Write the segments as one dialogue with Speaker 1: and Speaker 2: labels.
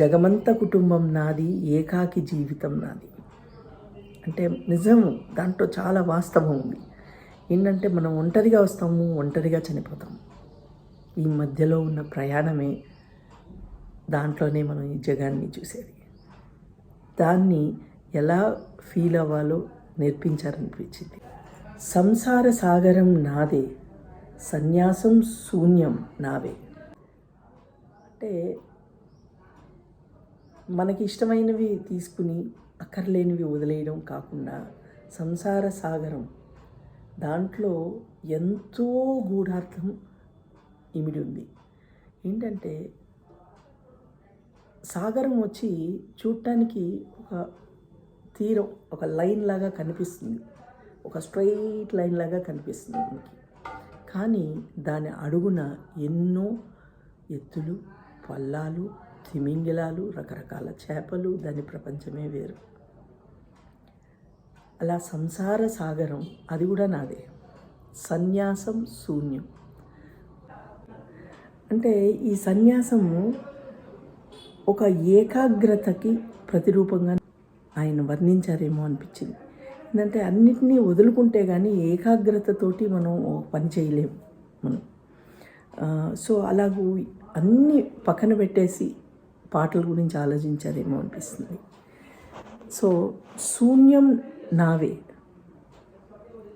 Speaker 1: జగమంత కుటుంబం నాది ఏకాకి జీవితం నాది. అంటే నిజం దాంట్లో చాలా వాస్తవం ఉంది. ఏంటంటే మనం ఒంటరిగా వస్తాము ఒంటరిగా చనిపోతాము. ఈ మధ్యలో ఉన్న ప్రయాణమే దాంట్లోనే మనం ఈ జగాన్ని చూసేది. దాన్ని ఎలా ఫీల్ అవ్వాలో నేర్పించారనిపించింది. సంసార సాగరం నాదే సన్యాసం శూన్యం నావే. అంటే మనకి ఇష్టమైనవి తీసుకుని అక్కర్లేనివి వదిలేయడం కాకుండా సంసార సాగరం. దాంట్లో ఎంతో గూఢార్థం ఇమిడి ఉంది. ఏంటంటే సాగరం వచ్చి చూడటానికి ఒక తీరం ఒక లైన్ లాగా కనిపిస్తుంది. ఒక స్ట్రైట్ లైన్ లాగా కనిపిస్తుంది మనకి. కానీ దాని అడుగున ఎన్నో ఎత్తులు పల్లాలు తిమింగిలాలు రకరకాల చేపలు దాని ప్రపంచమే వేరు. అలా సంసార సాగరం అది కూడా నాదే. సన్యాసం శూన్యం. అంటే ఈ సన్యాసము ఒక ఏకాగ్రతకి ప్రతిరూపంగా ఆయన వర్ణించారేమో అనిపించింది. ఏంటంటే అన్నిటినీ వదులుకుంటే కానీ ఏకాగ్రతతోటి మనం పని చేయలేము మనం. సో అలాగూ అన్నీ పక్కన పెట్టేసి పాటల గురించి ఆలోచించారేమో అనిపిస్తుంది. సో శూన్యం నావే.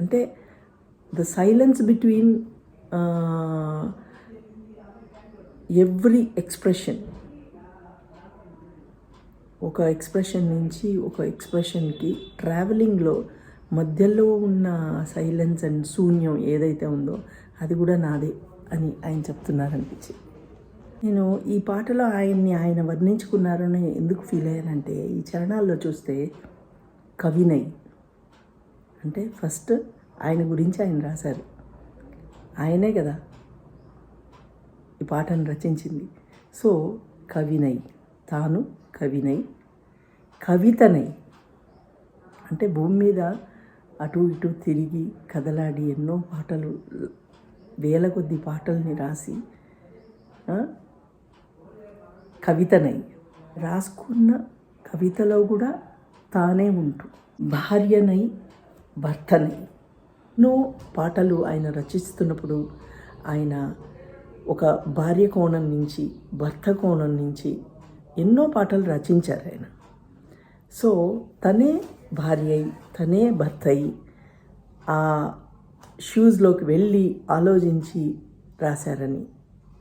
Speaker 1: అంటే the silence between every expression ఒక ఎక్స్ప్రెషన్ నుంచి ఒక ఎక్స్ప్రెషన్కి ట్రావెలింగ్లో మధ్యలో ఉన్న సైలెన్స్ అండ్ శూన్యం ఏదైతే ఉందో అది కూడా నాదే అని ఆయన చెప్తున్నారనిపించింది. నేను ఈ పాటలో ఆయన్ని ఆయన వర్ణించుకున్నారని ఎందుకు ఫీల్ అయ్యానంటే ఈ చరణాల్లో చూస్తే కవినై అంటే ఫస్ట్ ఆయన గురించి ఆయన రాశారు. ఆయనే కదా ఈ పాటను రచించింది. సో కవినై తాను కవినై కవితనై అంటే భూమి మీద అటు ఇటు తిరిగి కదలాడి ఎన్నో పాటలు వేల కొద్ది పాటల్ని రాసి కవితనై రాసుకున్న కవితలో కూడా తానే ఉంటూ. భార్యనై భర్తనై ఎన్నో పాటలు ఆయన రచిస్తున్నప్పుడు ఆయన ఒక భార్య కోణం నుంచి భర్త కోణం నుంచి ఎన్నో పాటలు రచించారు ఆయన. సో తనే భార్య తనే భర్త అయి ఆ షూస్లోకి వెళ్ళి ఆలోచించి రాశారని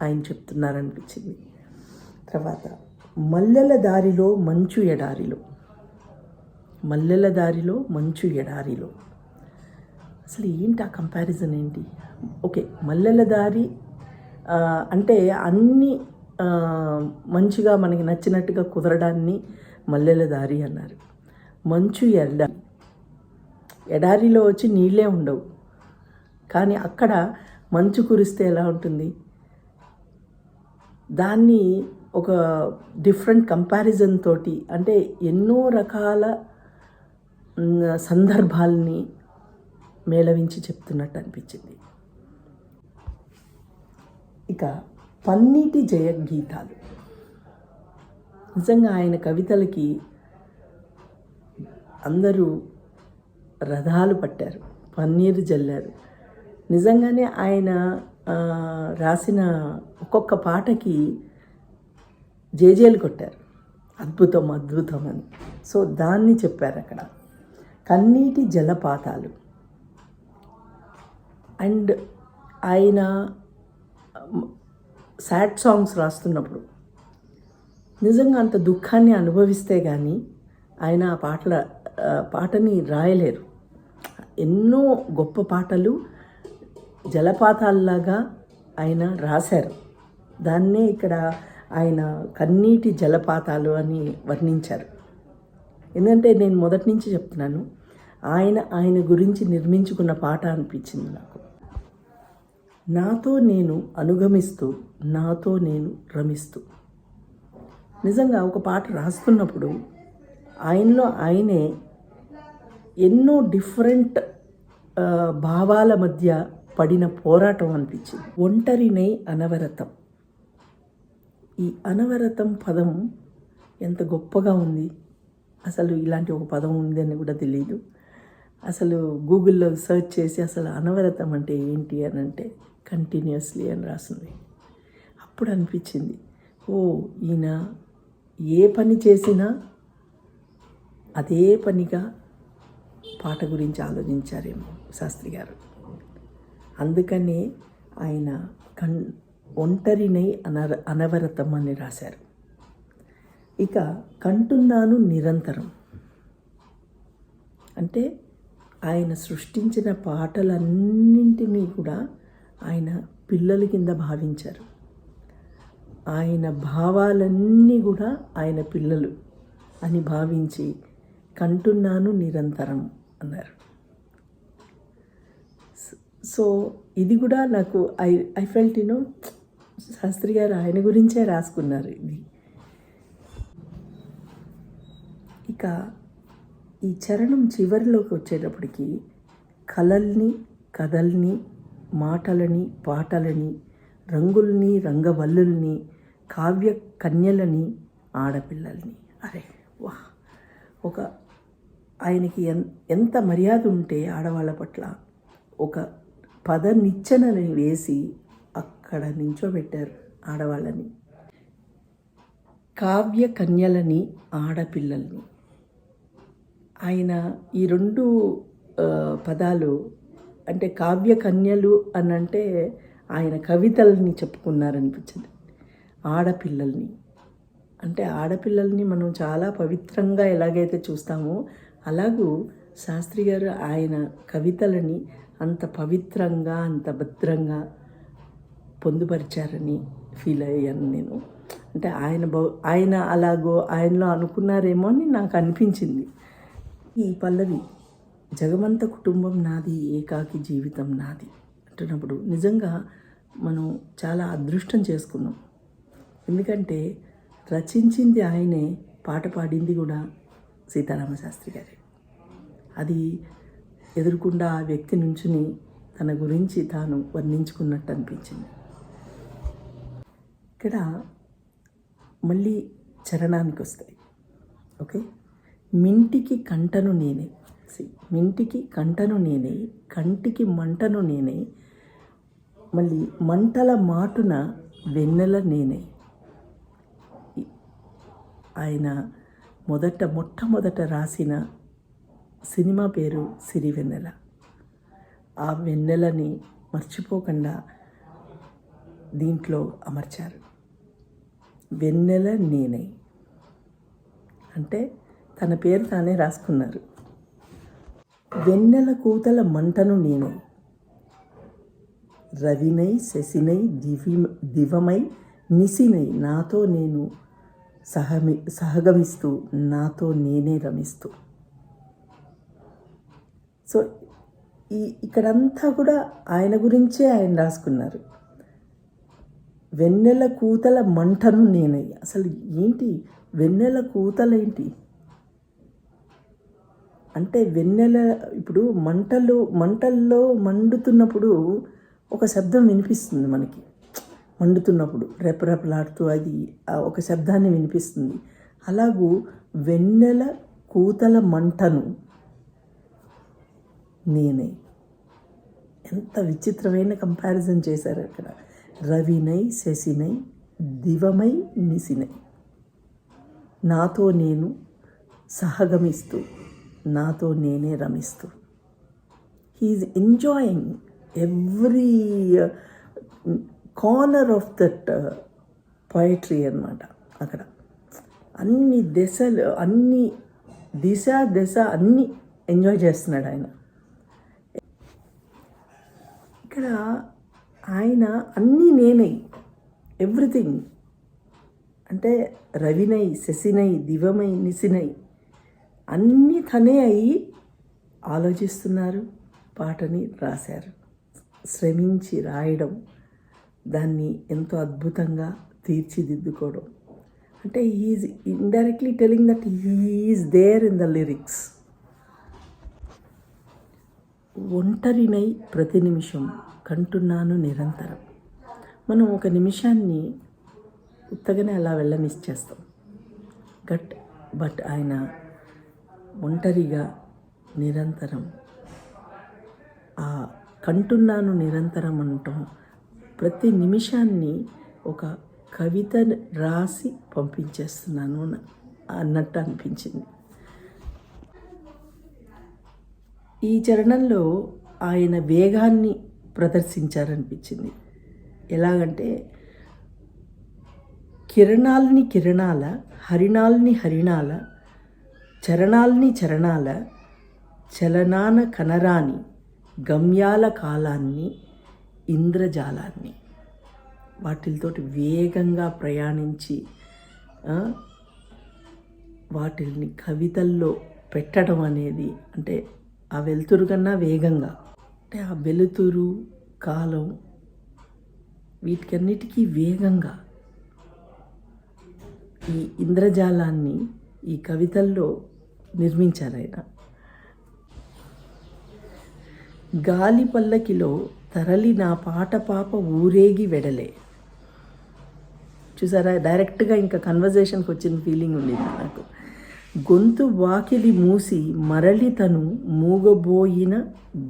Speaker 1: ఆయన చెప్తున్నారనిపించింది. తర్వాత మల్లెల దారిలో మంచు ఎడారిలో. మల్లెల దారిలో మంచు ఎడారిలో. అసలు ఏంటి ఆ కంపారిజన్ ఏంటి? ఓకే మల్లెల దారి అంటే అన్ని మంచిగా మనకి నచ్చినట్టుగా కుదరడాన్ని మల్లెల దారి అన్నారు. మంచు ఎడ ఎడారిలో వచ్చి నీళ్ళే ఉండవు. కానీ అక్కడ మంచు కురిస్తే ఎలా ఉంటుంది? దాన్ని ఒక డిఫరెంట్ కంపారిజన్ తోటి అంటే ఎన్నో రకాల సందర్భాల్ని మేళవించి చెప్తున్నట్టు అనిపించింది. ఇక పన్నీటి జయగీతాలు. నిజంగా ఆయన కవితలకి అందరూ రథాలు పట్టారు పన్నీరు జల్లారు. నిజంగానే ఆయన రాసిన ఒక్కొక్క పాటకి జేజేలు కొట్టారు. అద్భుతం అద్భుతం అని. సో దాన్ని చెప్పారు అక్కడ. కన్నీటి జలపాతాలు. అండ్ ఆయన సాడ్ సాంగ్స్ రాస్తున్నప్పుడు. నిజంగా అంత దుఃఖాన్ని అనుభవిస్తే కానీ ఆయన ఆ పాటల పాటని రాయలేరు. ఎన్నో గొప్ప పాటలు జలపాతాల్లాగా ఆయన రాశారు. దాన్నే ఇక్కడ ఆయన కన్నీటి జలపాతాలు అని వర్ణించారు. ఎందుకంటే నేను మొదటి నుంచి చెప్తున్నాను ఆయన ఆయన గురించి నిర్మించుకున్న పాట అనిపించింది నాకు. నాతో నేను అనుగమిస్తూ నాతో నేను రమిస్తూ. నిజంగా ఒక పాట రాస్తున్నప్పుడు ఆయనలో ఆయనే ఎన్నో డిఫరెంట్ భావాల మధ్య పడిన పోరాటం అనిపించింది. ఒంటరినై అనవరతం. ఈ అనవరతం పదం ఎంత గొప్పగా ఉంది. అసలు ఇలాంటి ఒక పదం ఉందని కూడా తెలియదు అసలు గూగుల్లో సెర్చ్ చేసి అసలు అనవరతం అంటే ఏంటి అని అంటే కంటిన్యూస్లీ అని రాసింది. అప్పుడు అనిపించింది ఓ ఈయన ఏ పని చేసినా అదే పనిగా పాట గురించి ఆలోచించారేమో శాస్త్రి గారు. అందుకనే ఆయన కన్ ఒంటరినై అనర అనవరతం అని రాశారు. ఇక కంటున్నాను నిరంతరం. అంటే ఆయన సృష్టించిన పాటలన్నింటినీ కూడా ఆయన పిల్లల కింద భావించారు. ఆయన భావాలన్నీ కూడా ఆయన పిల్లలు అని భావించి కంటున్నాను నిరంతరం అన్నారు. సో ఇది కూడా నాకు I I felt you know Shastri garu ఆయన గురించే రాసుకున్నారు ఇది. ఇక ఈ చరణం చివరిలోకి వచ్చేటప్పటికి కళల్ని కథల్ని మాటలని పాటలని రంగుల్ని రంగవల్లుల్ని కావ్య కన్యలని ఆడపిల్లల్ని. అరే వా! ఒక ఆయనకి ఎన్ ఎంత మర్యాద ఉంటే ఆడవాళ్ళ పట్ల ఒక పద నిచ్చెనని వేసి అక్కడ నించోబెట్టారు ఆడవాళ్ళని. కావ్య కన్యలని ఆడపిల్లల్ని. ఆయన ఈ రెండు పదాలు అంటే కావ్య కన్యలు అని అంటే ఆయన కవితల్ని చెప్పుకున్నారనిపించింది. ఆడపిల్లల్ని. అంటే ఆడపిల్లల్ని మనం చాలా పవిత్రంగా ఎలాగైతే చూస్తామో అలాగూ శాస్త్రి గారు ఆయన కవితలని అంత పవిత్రంగా అంత భద్రంగా పొందుపరిచారని ఫీల్ అయ్యాను నేను. అంటే ఆయన బౌ ఆయన అలాగో ఆయనలో అనుకున్నారేమో అని నాకు అనిపించింది. ఈ పల్లవి జగమంత కుటుంబం నాది ఏకాకి జీవితం నాది అంటున్నప్పుడు నిజంగా మనం చాలా అదృష్టం చేసుకున్నాం. ఎందుకంటే రచించింది ఆయనే పాట పాడింది కూడా సీతారామ శాస్త్రి గారే. అది ఎదురుకుండా ఆ వ్యక్తి నుంచుని తన గురించి తాను వర్ణించుకున్నట్టు అనిపించింది. ఇక్కడ మళ్ళీ చరణానికి వస్తాయి ఓకే? మింటికి కంటను నేనే. మింటికి కంటను నేనే కంటికి మంటను నేనే మళ్ళీ మంటల మాటున వెన్నెల నేనే. ఆయన మొదట మొట్టమొదట రాసిన సినిమా పేరు సిరివెన్నెల. ఆ వెన్నెలని మర్చిపోకుండా దీంట్లో అమర్చారు. వెన్నెల నేనై. అంటే తన పేరు తానే రాసుకున్నారు. వెన్నెల కూతల మంటను నేనే. రవినై శశినై దివి దివమై నిసినై నాతో నేను సహమి సహగమిస్తూ నాతో నేనే రమిస్తూ. సో ఈ ఇక్కడంతా కూడా ఆయన గురించే ఆయన రాసుకున్నారు. వెన్నెల కూతల మంటను నేనై అసలు ఏంటి? వెన్నెల కూతలేంటి? అంటే వెన్నెల ఇప్పుడు మంటలు మంటల్లో మండుతున్నప్పుడు ఒక శబ్దం వినిపిస్తుంది మనకి. మండుతున్నప్పుడు రెపరెపలాడుతూ అది ఆ ఒక శబ్దాన్ని వినిపిస్తుంది. అలాగూ వెన్నెల కూతల మంటను నేనే. ఎంత విచిత్రమైన కంపారిజన్ చేశారు అక్కడ రవినై శశినై దివమై నిసినై నాతో నేను సహగమిస్తూ నాతో నేనే రమిస్తూ. He's enjoying every corner of that poetry అనమాట అక్కడ. అన్ని దశలు అన్ని దిశ దశ అన్నీ ఎంజాయ్ చేస్తున్నాడు ఆయన. ఇక్కడ అన్నీ నేనై ఎవ్రీథింగ్ అంటే రవినై శశినై దివమై నిసినై అన్నీ తనే అయి ఆలోచిస్తున్నారు పాటని రాశారు. శ్రమించి రాయడం దాన్ని ఎంతో అద్భుతంగా తీర్చిదిద్దుకోవడం. అంటే is indirectly telling that is there in the lyrics ఒంటరినై ప్రతి నిమిషం కంటున్నాను నిరంతరం. మనం ఒక నిమిషాన్ని ఉత్తగానే అలా వెళ్ళనిచ్చేస్తాం గట్ బట్ ఆయన ఒంటరిగా నిరంతరం ఆ కంటున్నాను నిరంతరం అనటం ప్రతి నిమిషాన్ని ఒక కవిత రాసి పంపించేస్తున్నాను అన్నట్టు అనిపించింది. ఈ చరణంలో ఆయన వేగాన్ని ప్రదర్శించారనిపించింది. ఎలాగంటే కిరణాల్ని కిరణాల హరిణాల్ని హరిణాల చరణాల్ని చరణాల చలనాన కనరాని గమ్యాల కాలాన్ని ఇంద్రజాలాన్ని వాటితోటి వేగంగా ప్రయాణించి వాటిని కవితల్లో పెట్టడం అనేది అంటే ఆ వెలుతురు కన్నా వేగంగా అంటే ఆ వెలుతురు కాలం వీటికన్నిటికీ వేగంగా ఈ ఇంద్రజాలాన్ని ఈ కవితల్లో నిర్మించారు ఆయన గాలి పల్లకిలో తరలి నా పాట పాప ఊరేగి వెడలే. చూసారా? డైరెక్ట్గా ఇంకా కన్వర్జేషన్కి వచ్చిన ఫీలింగ్ ఉండింది నాకు. గొంతు వాకిలి మూసి మరలి తను మూగబోయిన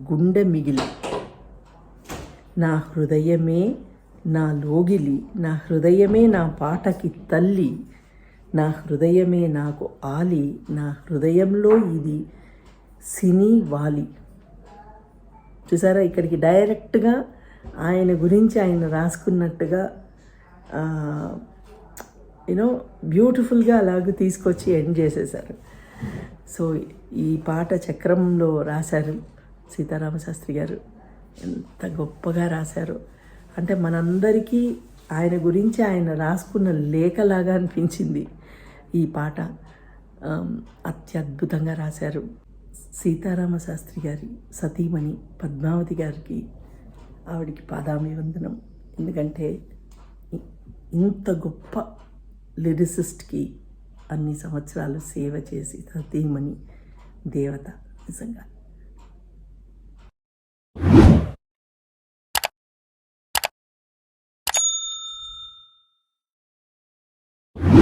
Speaker 1: గుండె మిగిలి. నా హృదయమే నా లోగిలి నా హృదయమే నా పాటకి తల్లి నా హృదయమే నాకు ఆలి నా హృదయంలో ఇది సినీ వాలి. చూసారా ఇక్కడికి డైరెక్ట్గా ఆయన గురించి ఆయన రాసుకున్నట్టుగా యూనో బ్యూటిఫుల్గా అలాగ తీసుకొచ్చి ఎండ్ చేసేసారు సో ఈ పాట చక్రంలో రాశారు సీతారామ శాస్త్రి గారు. ఎంత గొప్పగా రాశారు. అంటే మనందరికీ ఆయన గురించి ఆయన రాసుకున్న లేఖలాగా అనిపించింది ఈ పాట. అత్యద్భుతంగా రాశారు సీతారామ శాస్త్రి గారి సతీమణి పద్మావతి గారికి ఆవిడికి పాదామి వందనం ఎందుకంటే ఇంత గొప్ప లిరిసిస్ట్కి అన్ని సంవత్సరాలు సేవ చేసి సతీమణి దేవత నిజంగా.